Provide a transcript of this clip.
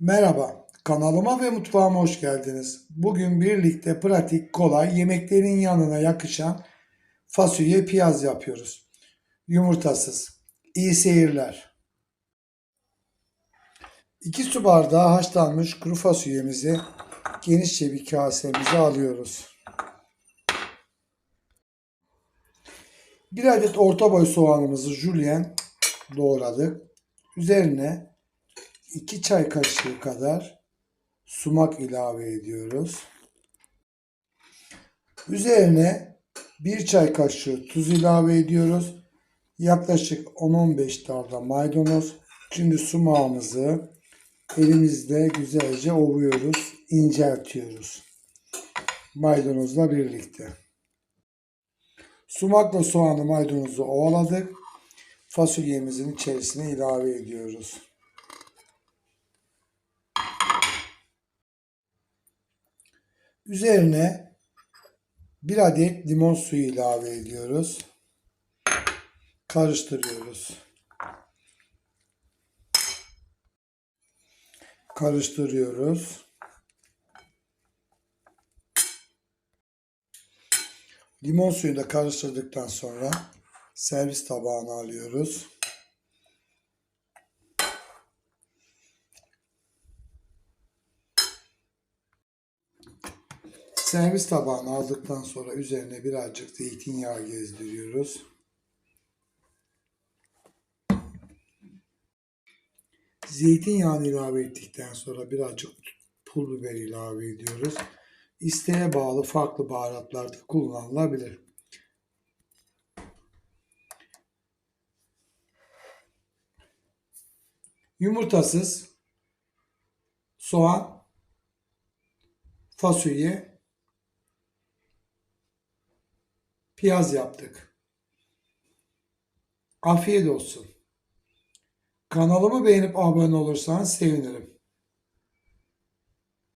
Merhaba, kanalıma ve mutfağıma hoş geldiniz. Bugün birlikte pratik, kolay, yemeklerin yanına yakışan fasulye piyaz yapıyoruz. Yumurtasız. İyi seyirler. 2 su bardağı haşlanmış kuru fasulyemizi genişçe bir kasemize alıyoruz. Bir adet orta boy soğanımızı jülyen doğradık. Üzerine 2 çay kaşığı kadar sumak ilave ediyoruz. Üzerine 1 çay kaşığı tuz ilave ediyoruz. Yaklaşık 10-15 dalda maydanoz. Şimdi sumağımızı elimizde güzelce ovuyoruz, inceltiyoruz. Maydanozla birlikte. Sumakla soğanı maydanozu ovaladık. Fasulyemizin içerisine ilave ediyoruz. Üzerine bir adet limon suyu ilave ediyoruz. Karıştırıyoruz. Karıştırıyoruz. Limon suyunu da karıştırdıktan sonra servis tabağına alıyoruz. Servis tabağına aldıktan sonra üzerine birazcık zeytinyağı gezdiriyoruz. Zeytinyağını ilave ettikten sonra birazcık pul biber ilave ediyoruz. İsteğe bağlı farklı baharatlar da kullanılabilir. Yumurtasız soğan, fasulye, piyaz yaptık. Afiyet olsun. Kanalımı beğenip abone olursanız sevinirim.